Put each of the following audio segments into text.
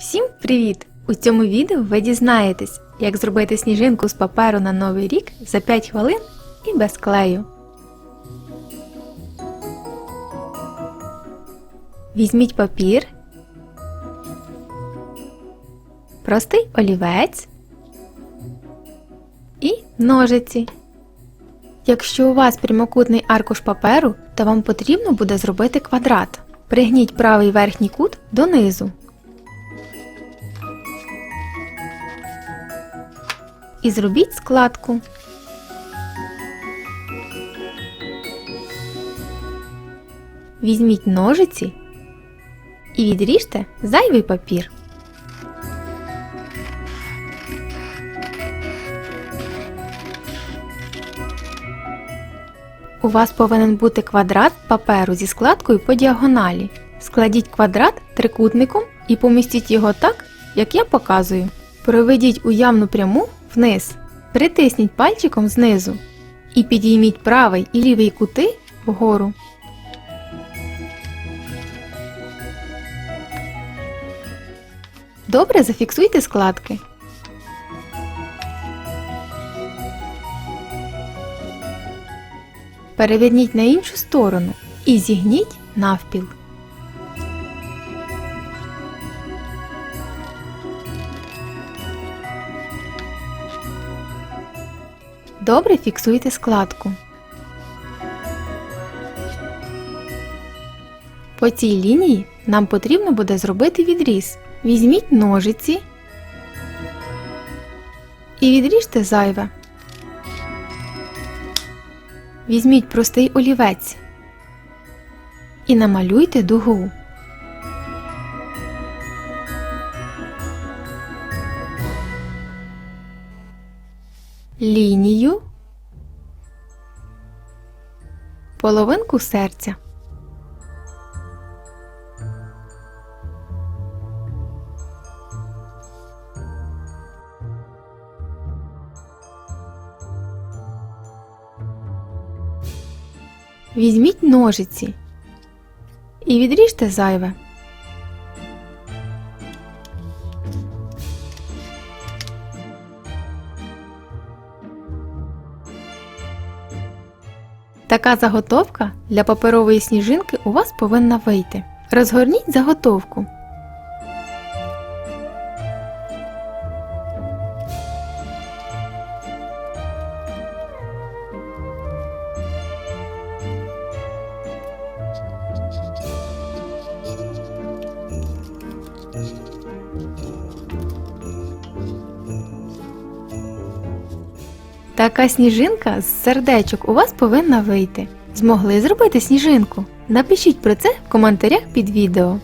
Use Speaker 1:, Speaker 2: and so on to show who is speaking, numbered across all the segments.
Speaker 1: Всім привіт! У цьому відео ви дізнаєтесь, як зробити сніжинку з паперу на новий рік за 5 хвилин і без клею. Візьміть папір, простий олівець і ножиці. Якщо у вас прямокутний аркуш паперу, то вам потрібно буде зробити квадрат. Пригніть правий верхній кут донизу. І зробіть складку. Візьміть ножиці і відріжте зайвий папір. У вас повинен бути квадрат паперу зі складкою по діагоналі. Складіть квадрат трикутником і помістіть його так, як я показую. Проведіть уявну пряму вниз, притисніть пальчиком знизу і підійміть правий і лівий кути вгору. Добре зафіксуйте складки. Переверніть на іншу сторону і зігніть навпіл. Добре фіксуйте складку. По цій лінії нам потрібно буде зробити відріз. Візьміть ножиці і відріжте зайве. Візьміть простий олівець і намалюйте дугу. Лінію, половинку серця. Візьміть ножиці і відріжте зайве. Така заготовка для паперової сніжинки у вас повинна вийти. Розгорніть заготовку. Така сніжинка з сердечок у вас повинна вийти. Змогли зробити сніжинку? Напишіть про це в коментарях під відео.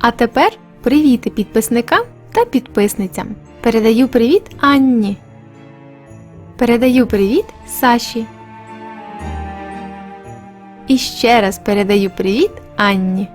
Speaker 1: А тепер привіти підписникам та підписницям. Передаю привіт Анні. Передаю привіт Саші. І ще раз передаю привіт Анні.